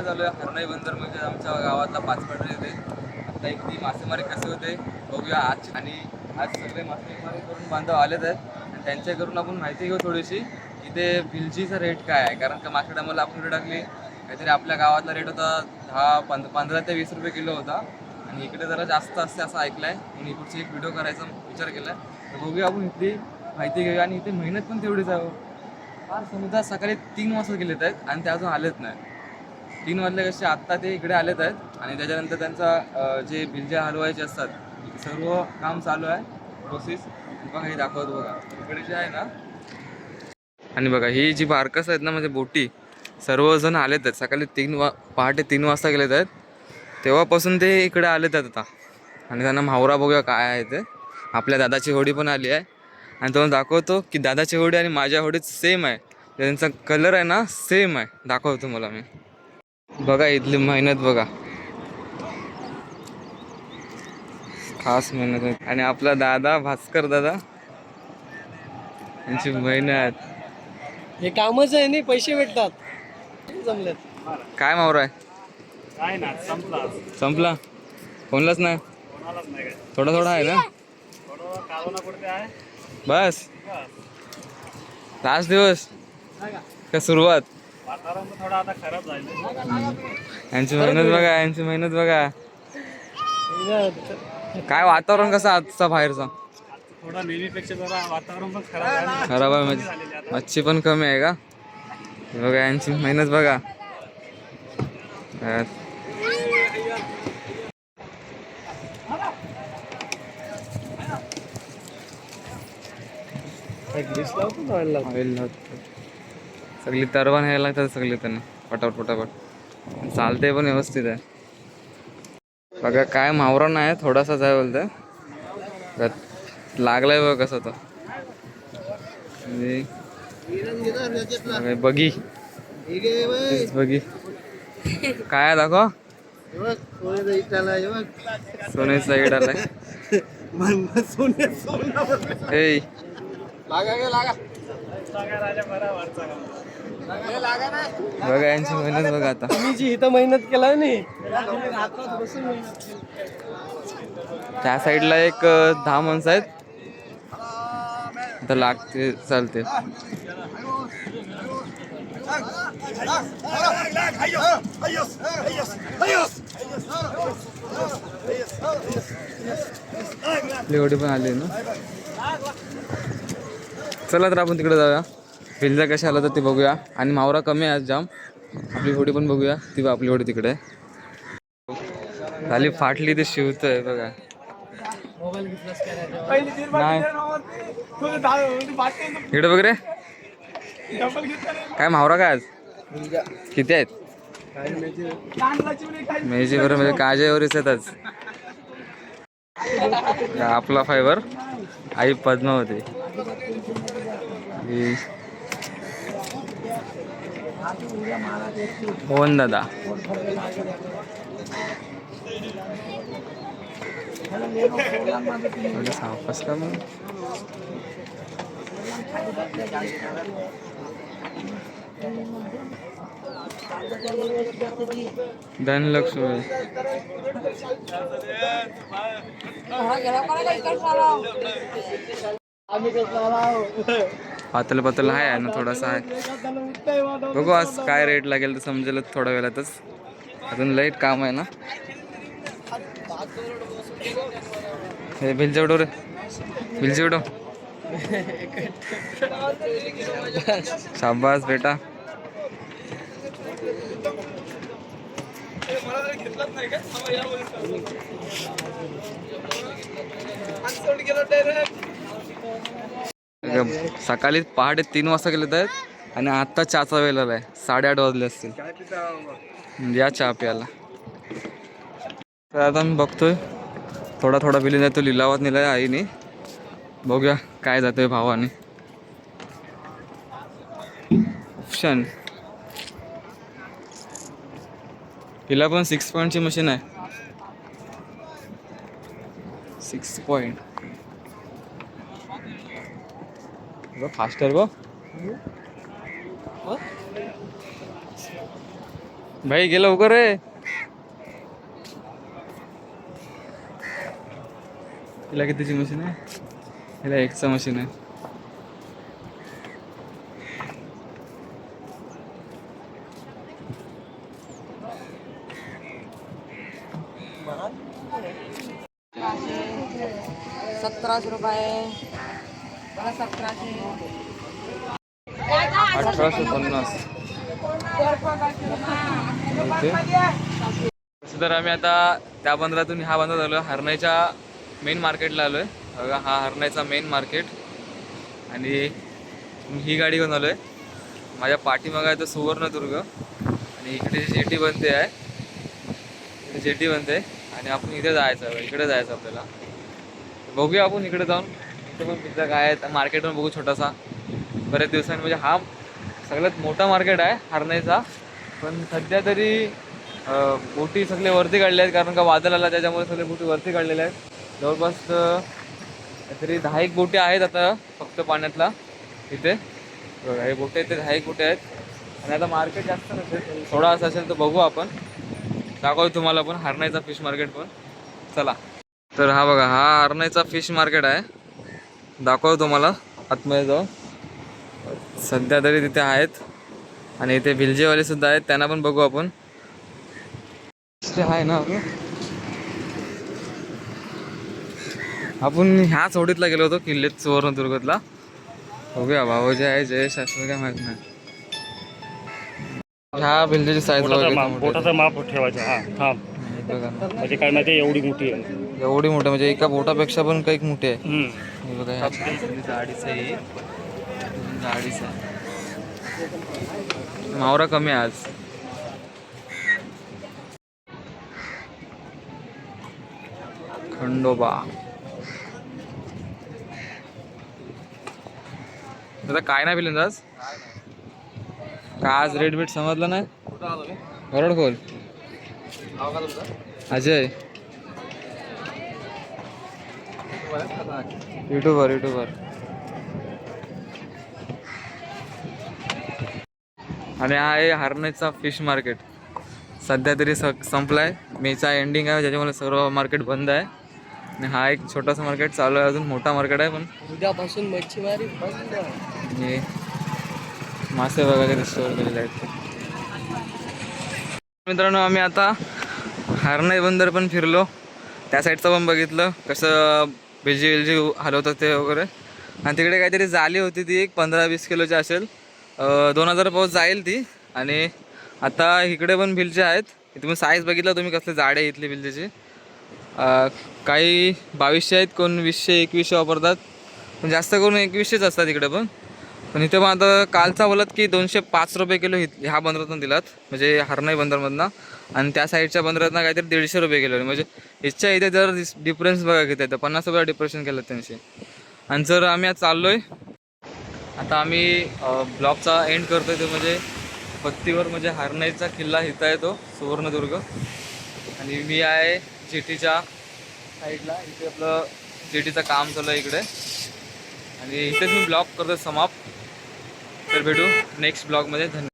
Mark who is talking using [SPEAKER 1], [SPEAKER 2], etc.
[SPEAKER 1] आज आलो आहे हरणई बंदर म्हणजे आमच्या गावातला पाचपट येते आता इथली मासेमारी कसे होते बघूया आज. आणि आज सगळे मासेमारी करून बांधव आलेत आहेत. आणि त्यांच्याकडून आपण माहिती घेऊ थोडीशी इथे बिलजीचा रेट काय आहे. कारण का मागच्या टायमाला आपण रेट टाकली. काहीतरी आपल्या गावातला रेट होता दहा पंध पंधरा ते वीस रुपये किलो होता. आणि इकडे जरा जास्त असते असं ऐकलं आहे म्हणून इकडची एक व्हिडिओ करायचा विचार केला आहे तर बघूया आपण इथली माहिती घेऊया. आणि इथे मेहनत पण तेवढीच आहे हो. फार समजा सकाळी तीन वाजता गेलेत आहेत आणि ते अजून आलेत नाही. तीन वाजले कसे आत्ता ते इकडे आलेत आहेत आणि त्याच्यानंतर त्यांचा जे बिलज्या हलवायचे असतात सर्व काम चालू आहे. प्रोसेस बघा हे दाखवतो बघा. इकडे जे आहे ना आणि बघा ही जी बारकस आहेत ना म्हणजे बोटी सर्वजण आलेत आहेत. सकाळी तीन वा पहाटे तीन वाजता गेलेत आहेत. तेव्हापासून ते इकडे आलेत आहेत आता. आणि त्यांना मावरा बघूया काय आहे ते. आपल्या दादाची होडी पण आली आहे. आणि तो दाखवतो की दादाची होडी आणि माझ्या होडीत सेम आहे. त्यांचा कलर आहे ना सेम आहे. दाखवतो मला मी. बघा इथली मेहनत बघा. खास मेहनत आहे. आणि आपला दादा भास्कर दादा यांची मेहनत
[SPEAKER 2] हे कामच आहे नाही पैसे भेटतात.
[SPEAKER 1] काय मावरा आहे?
[SPEAKER 3] काय ना संपला.
[SPEAKER 1] संपला? कोणलाच नाही?
[SPEAKER 3] कोणालाच नाही काय.
[SPEAKER 1] थोडा थोडा आहे ना?
[SPEAKER 3] थोडं कालोना कुठे आहे.
[SPEAKER 1] बस. लास्ट दिवस? का सुरुवात? यांची मेहनत बघा यांची मेहनत बघा काय वातावरण कसं आजचा बाहेरचा
[SPEAKER 3] थोडं नेहमीपेक्षा जरा वातावरण पण खराब आहे.
[SPEAKER 1] खराब म्हणजे. मच्छी पण कमी आहे का बघा यांची मेहनत बघा. ऑइल लावतो. सगळी तरवा न्यायला लागतात सगळी त्यांना. पटापट पटापट. चालते पण व्यवस्थित आहे. बघा काय मावरा नाही थोडासाच आहे त्यात लागलाय बघ कसं तो. म्हणजे बघा, बगी बगी काय आहे दाखव. सोन्याचा इड आलाय.
[SPEAKER 3] राजा बरा वरचा गाव.
[SPEAKER 1] बघा यांची मेहनत बघा आता.
[SPEAKER 2] तुम्ही जी इथं मेहनत केलाय नाही
[SPEAKER 1] त्या साईडला एक दहा माणसं आहेत. तर लागते चालते. होडी पण आली ना. चला तर आपण तिकडे जाऊया. फिल्जा कशा आला तर ते बघूया. आणि मावरा कमी आहे जाम. आपली होडी पण बघूया. ती आपली होडी तिकडे. खाली झाली फाटली ते शिवतोय बघा. नाही. इकडे बघ रे. काय मावरा काय आज? किती आहेत? मेजी बरं म्हणजे काजेवरच आहेत आज. आपला फायबर आई पद्मावती. ही मोहन दादा एवढं सावकाश का मग धनलक्ष्मी पातळ पातळ आहे ना थोडासा आहे. बघू आज काय रेट लागेल तर समजेल थोड्या वेळातच. अजून लाइट काम आहे ना? हे भिलचेवडो रे. भिलचेवडो शाबास बेटा. सकाळी पहाटे तीन वाजता गेले आहेत आणि आत्ता चहाचा वेळ आहे साडेआठ वाजले असतील. या चहा प्यायला. तर आता मी बघतोय. थोडा थोडा बिलिंग जातो लिलावात नेलाय आईने. बघूया काय जातोय भावाने. ऑप्शन. हिला पण सिक्स पॉईंटची मशीन आहे. सिक्स पॉईंट फास्टर गो भाई गेलं लवकर रे. हिला कितीची मशीन आहे? हिला एकचा मशीन आहे.
[SPEAKER 4] सतराशे रुपये.
[SPEAKER 1] अठराशे पन्नास. तर आम्ही आता त्या बंदरातून ह्या बंदरात आलो हरणाईच्या मेन मार्केटला आलो आहे बघा हा हरणाईचा मेन मार्केट आणि ही गाडी घेऊन आलो आहे माझ्या पाठीमागं आहे तो सुवर्णदुर्ग. आणि इकडे जी जेटी बनते आहे. जेटी बनते. आणि आपण इथे जायचं इकडे जायचं आपल्याला. बघूया आपण इकडे जाऊन. इथे पण पिझ्झा काय आहे मार्केट पण बघू छोटासा. बऱ्याच दिवसांनी म्हणजे हा सगळ्यात मोठा मार्केट आहे हरण्याचा पण सध्या तरी बोटी सगळे वरती काढले आहेत कारण का वादळ आला त्याच्यामुळे सगळे बोटी वरती काढलेल्या आहेत. जवळपास तरी दहा एक बोटी आहेत आता फक्त पाण्यातला. इथे. बघा हे बोटे इथे दहा एक बोटे आहेत. आणि आता मार्केट जास्त नसेल थोडा असं असेल तर बघू आपण. दाखवू तुम्हाला पण हरणाईचा फिश मार्केट पण. चला. तर हा बघा हा हरणाईचा फिश मार्केट आहे. दाखवतो तुम्हाला. आतमध्ये जाऊन. सध्या तरी तिथे आहेत. आणि इथे भिलजेवाले सुद्धा आहेत. त्यांना पण बघू आपण. आहे ना आपण ह्या चौडीतला गेलो होतो किल्लेत सुवर्णदुर्गतला बघूया भाऊजी आहे जयेश असं काय माहीत नाही. ह्या भिलजेची साईज
[SPEAKER 3] बोटाचं माप ठेवायचं. म्हणजे काय माहिती एवढी मोठी आहे.
[SPEAKER 1] एवढी मोठी म्हणजे एका बोटापेक्षा पण काही मोठी आहे. हे बघा ह्या जाडीच आहे. जाडीच आहे मावरा कमी आहे आज खंडोबा दादा काय नाही पिलं आज का आज रेट बीट समजलं नाही बरोड खोल अजय युट्यूबर युट्यूबर. आणि हा आहे हरण्याचा फिश मार्केट. सध्या तरी स संपलाय. मेचा एंडिंग आहे ज्याच्यामुळे सर्व मार्केट बंद आहे. आणि हा एक छोटासा मार्केट चालू आहे अजून मोठा मार्केट आहे पण
[SPEAKER 2] उद्यापासून मच्छीमारी बंद
[SPEAKER 1] हे मासे वगैरे स्टोअर केलेले आहेत. मित्रांनो आम्ही आता हरणाई बंदर पण फिरलो. त्या साईडचं पण बघितलं. कसं बिलजी बिलजी हलवतात ते वगैरे. आणि तिकडे काहीतरी जाली होती ती एक पंधरा वीस किलोची असेल. दोन हजार पाऊस जाईल ती. आणि आता इकडे पण भिलचे आहेत. तुम्ही साईज बघितलं तुम्ही कसले जाडे इथली भिलजीची काही बावीसशे आहेत कोण वीसशे एकवीसशे वापरतात. पण जास्त करून एकवीसशेच असतात इकडे पण. पण इथे पण आता कालचा बोलत की दोनशे पाच रुपये किलो हि ह्या बंदरातून दिलात म्हणजे हरणाई बंदरमधनं. आणि त्या साईडच्या बंदरातनं काहीतरी दीडशे रुपये किलो म्हणजे इच्छा इथे जर डिफरन्स बघा घेता आहे तर पन्नास रुपये डिप्रेशन केलं त्यांचे आणि जर आम्ही आज चाललो आहे आता आम्ही ब्लॉकचा एंड करतो ते म्हणजे पत्तीवर म्हणजे हरणाईचा किल्ला इथं आहे तो सुवर्णदुर्ग. आणि मी आहे जेटीच्या साईडला इथे आपलं जेटीचं काम चालू आहे इकडे. आणि इथेच मी ब्लॉग करतो समाप्त. तर भेटू नेक्स्ट ब्लॉगमध्ये. धन्यवाद.